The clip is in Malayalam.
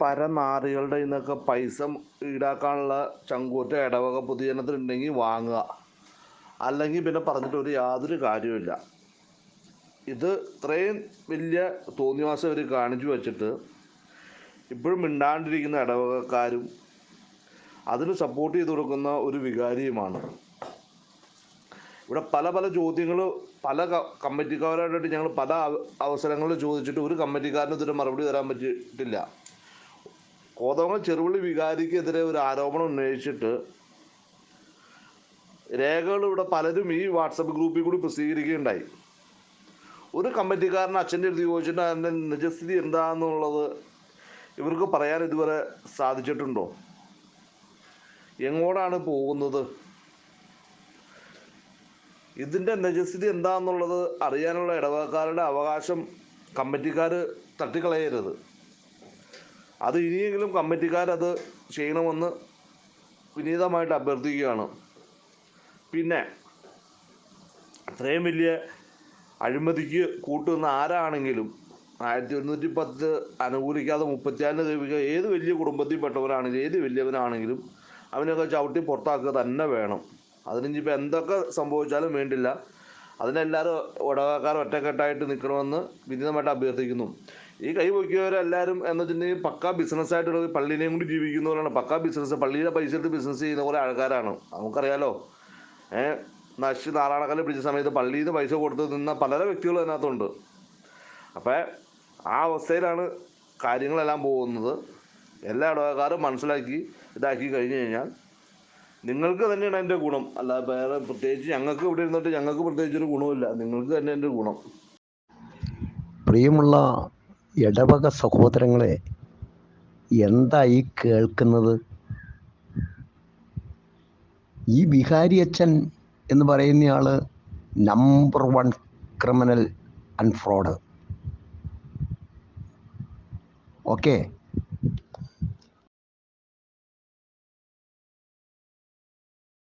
പരനാറികളുടെ നിന്നൊക്കെ പൈസ ഈടാക്കാനുള്ള ചങ്കൂറ്റ ഇടവക പൊതുജനത്തിനുണ്ടെങ്കിൽ വാങ്ങുക. അല്ലെങ്കിൽ പിന്നെ പറഞ്ഞിട്ട് ഒരു യാതൊരു കാര്യമില്ല ഇത് ഇത്രയും വലിയ തോന്നിവാസം അവർ കാണിച്ചു വച്ചിട്ട് ഇപ്പോഴും മിണ്ടാണ്ടിരിക്കുന്ന ഇടവകക്കാരും അതിന് സപ്പോർട്ട് ചെയ്ത് കൊടുക്കുന്ന ഒരു വികാരിയുമാണ്. ഇവിടെ പല പല ചോദ്യങ്ങൾ പല കമ്മിറ്റിക്കാരായിട്ട് ഞങ്ങൾ പല അവ- അവസരങ്ങളിൽ ചോദിച്ചിട്ട് ഒരു കമ്മിറ്റിക്കാരനും ഇതിന് മറുപടി തരാൻ പറ്റിയിട്ടില്ല. കോതമംഗലം ചെറുപള്ളി വികാരിക്കെതിരെ ഒരു ആരോപണം ഉന്നയിച്ചിട്ട് രേഖകൾ ഇവിടെ പലരും ഈ വാട്സപ്പ് ഗ്രൂപ്പിൽ കൂടി പ്രസിദ്ധീകരിക്കുകയുണ്ടായി. ഒരു കമ്മിറ്റിക്കാരൻ അച്ഛന്റെ അടുത്ത് ചോദിച്ചിട്ട് അതിന്റെ നിജസ്ഥിതി എന്താണെന്നുള്ളത് ഇവർക്ക് പറയാൻ ഇതുവരെ സാധിച്ചിട്ടുണ്ടോ? എങ്ങോട്ടാണ് പോകുന്നത്? ഇതിന്റെ നിജസ്ഥിതി എന്താണെന്നുള്ളത് അറിയാനുള്ള ഇടവകക്കാരുടെ അവകാശം കമ്മിറ്റിക്കാർ തട്ടിക്കളയരുത്. അത് ഇനിയെങ്കിലും കമ്മിറ്റിക്കാരത് ചെയ്യണമെന്ന് വിനീതമായിട്ട് അഭ്യർത്ഥിക്കുകയാണ്. പിന്നെ അത്രയും വലിയ അഴിമതിക്ക് കൂട്ടുന്ന ആരാണെങ്കിലും ആയിരത്തി ഒരുന്നൂറ്റി പത്ത് അനുകൂലിക്കാതെ മുപ്പത്തിയാലിന് ദൈവിക ഏത് വലിയ കുടുംബത്തിൽപ്പെട്ടവരാണെങ്കിലും ഏത് വലിയവനാണെങ്കിലും അവനൊക്കെ ചവിട്ടി പുറത്താക്കുക തന്നെ വേണം. അതിനിപ്പോൾ എന്തൊക്കെ സംഭവിച്ചാലും വേണ്ടില്ല. അതിനെല്ലാവരും ഇടവക്കാർ ഒറ്റക്കെട്ടായിട്ട് നിൽക്കണമെന്ന് വിനീതമായിട്ട് അഭ്യർത്ഥിക്കുന്നു. ഈ കൈ പൊക്കിയവരെല്ലാവരും എന്ന് വെച്ചിട്ടുണ്ടെങ്കിൽ പക്കാ ബിസിനസ്സായിട്ടുള്ള പള്ളീനെയും കൂടി ജീവിക്കുന്നവരാണ് പക്കാ ബിസിനസ് പള്ളിയിലെ പൈസ എടുത്ത് ബിസിനസ് ചെയ്യുന്ന കുറേ ആൾക്കാരാണ്. നമുക്കറിയാലോ. ഏഹ് നശിച്ച് നാറാണക്കല്ല് പിടിച്ച സമയത്ത് പള്ളിയിൽ നിന്ന് പൈസ കൊടുത്ത് നിന്ന പല വ്യക്തികളും അതിനകത്തുണ്ട്. അപ്പോൾ ആ അവസ്ഥയിലാണ് കാര്യങ്ങളെല്ലാം പോകുന്നത്. എല്ലാ ഇടവക്കാരും മനസ്സിലാക്കി ഇതാക്കി കഴിഞ്ഞ് കഴിഞ്ഞാൽ നിങ്ങൾക്ക് തന്നെയാണ് അതിന്റെ ഗുണം. അല്ല വേറെ പ്രത്യേകിച്ച് ഞങ്ങൾക്ക് ഇവിടെ ഇരുന്നിട്ട് ഞങ്ങൾക്ക് പ്രത്യേകിച്ചൊരു ഗുണമില്ല നിങ്ങൾക്ക് തന്നെ എന്റെ ഗുണം. പ്രിയമുള്ള ഇടവക സഹോദരങ്ങളെ എന്തായി കേൾക്കുന്നത്? ഈ വിഹാരി അച്ഛൻ എന്ന് പറയുന്നയാൾ number one criminal and fraud okay